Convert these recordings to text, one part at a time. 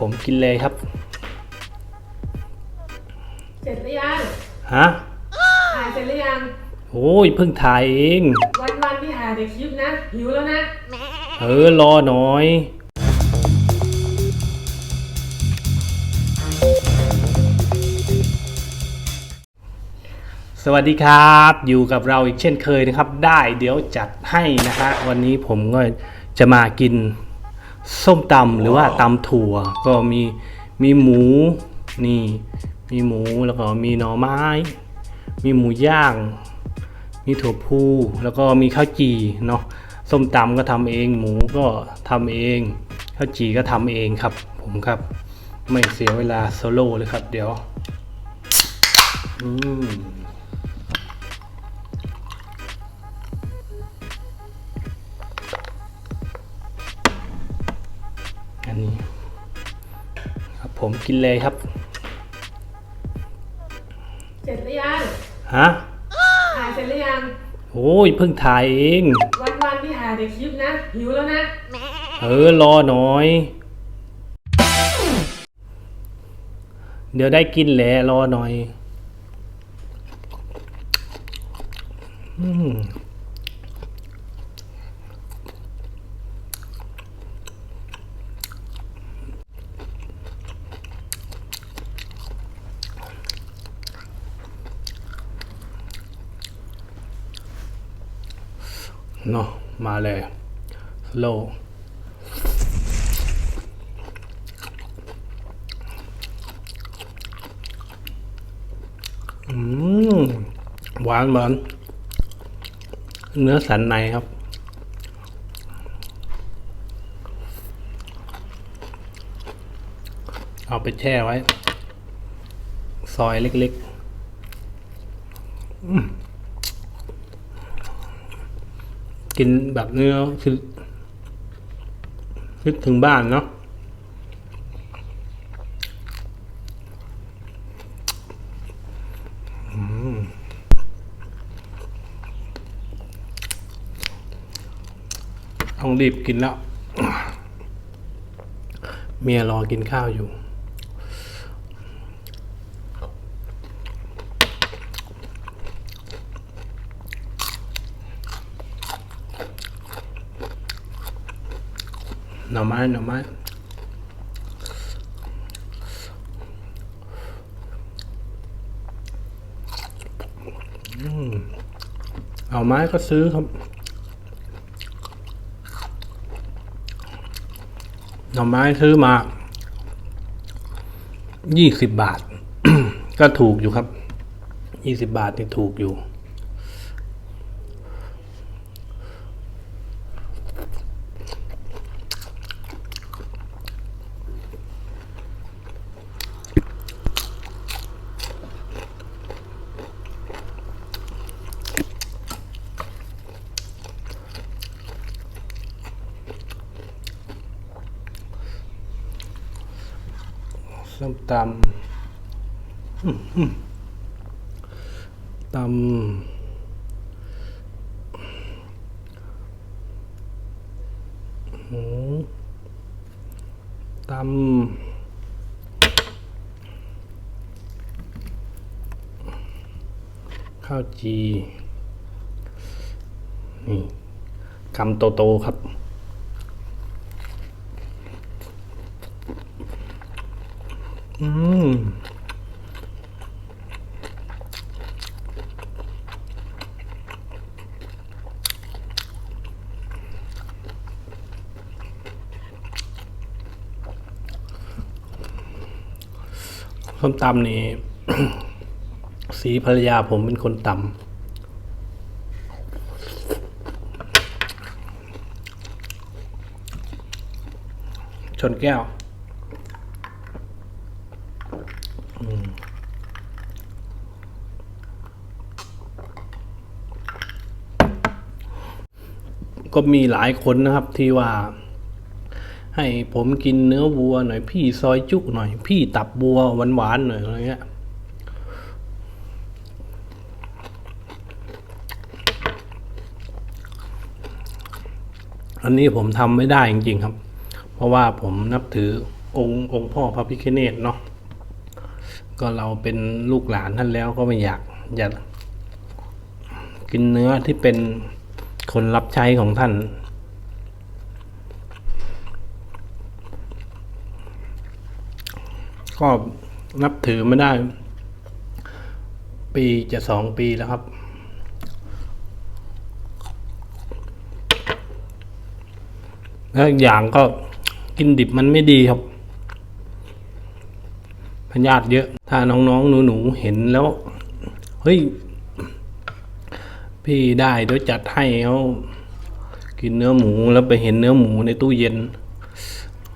ผมกินเลยครับ เสร็จหรือยังฮะถ่ายเสร็จหรือยัง โอ้ยเพิ่งถ่ายเอง วันวันๆที่ถ่ายแต่คลิปนะ หิวแล้วนะ เออรอหน่อย สวัสดีครับ อยู่กับเราอีกเช่นเคยนะครับ ได้เดี๋ยวจัดให้นะฮะวันนี้ผมก็จะมากิน ส้มตำหรือว่าตำถั่ว ก็มีมีหมูนี่มีหมูแล้วก็มีหน่อไม้ มีหมูย่าง มีถั่วพูแล้วก็มีข้าวจี่เนาะส้มตำก็ทำเอง หมูก็ทำเอง ข้าวจี่ก็ทำเองครับ ผมครับ ไม่เสียเวลาโซโล่เลยครับ เดี๋ยว อืม ผมกินเลยครับ เสร็จหรือยังฮะถ่ายเสร็จหรือยัง โอ้ยเพิ่งถ่ายเอง วันวันๆที่ถ่ายแต่คลิปนะ หิวแล้วนะ เออรอหน่อย เดี๋ยวได้กินแหละรอหน่อย อืม เนาะมาเลยโลอืมหวานเหมือนเนื้อสันในครับ เอาไปแช่ไว้ ซอยเล็กๆอืม กินแบบเนื้คือคิดถึงบ้านเนาะต้องรีบกินแล้ว เมียรอกินข้าวอยู่ หน่อไม้หน่อไม้เอาไม้ก็ซื้อครับ หน่อไม้ซื้อมา ยี่สิบบาท ก็ถูกอยู่ครับ ยี่สิบบาทนี่ถูกอยู่ ส้มตำตำหมูตำข้าวจีนี่คำโต ๆ ครับ อืมส้มตำนี่สีภรรยาผมเป็นคนตำชนแก้ว ก็มีหลายคนนะครับที่ว่า ให้ผมกินเนื้อวัวหน่อยพี่ซอยจุหน่อย พี่ตับวัวหวานๆหน่อยอะไรเงี้ยอันนี้ผมทำไม่ได้จริงๆครับ เพราะว่าผมนับถือองค์องค์พ่อพระพิฆเนศเนาะก็เราเป็นลูกหลานท่านแล้วก็ไม่อยากอยากกินเนื้อที่เป็น คนรับใช้ของท่าน ก็นับถือไม่ได้ ปีจะสองปีแล้วครับ แล้วอย่างก็กินดิบมันไม่ดีครับพยาธิเยอะ ถ้าน้องๆหนูๆเห็นแล้ว เฮ้ย พี่ได้เดี๋ยวจัดให้เขากินเนื้อหมูแล้วไปเห็นเนื้อหมูในตู้เย็น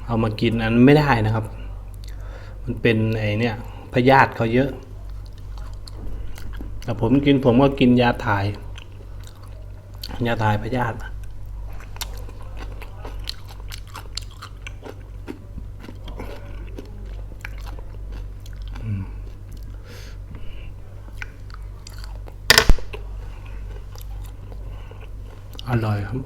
เอามากินอันไม่ได้นะครับ มันเป็นไอเนี่ยพยาธิเขาเยอะ แต่ผมกินผมก็กินยาถ่าย ยาถ่ายพยาธิ อร่อยครับ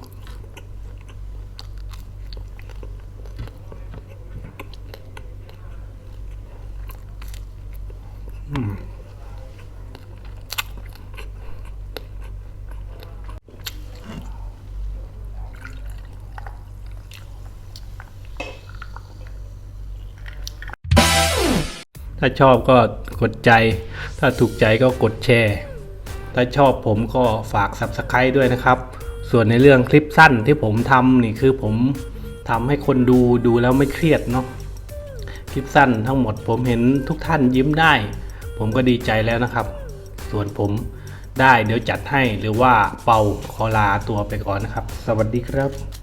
ถ้าชอบก็กดใจ ถ้าถูกใจก็กดแชร์ ถ้าชอบผมก็ฝาก Subscribe ด้วยนะครับ ส่วนในเรื่องคลิปสั้นที่ผมทำนี่คือผมทำให้คนดูดูแล้วไม่เครียดเนาะคลิปสั้นทั้งหมดผมเห็นทุกท่านยิ้มได้ ผมก็ดีใจแล้วนะครับ ส่วนผมได้เดี๋ยวจัดให้หรือว่าเป่าคอลาตัวไปก่อนนะครับ สวัสดีครับ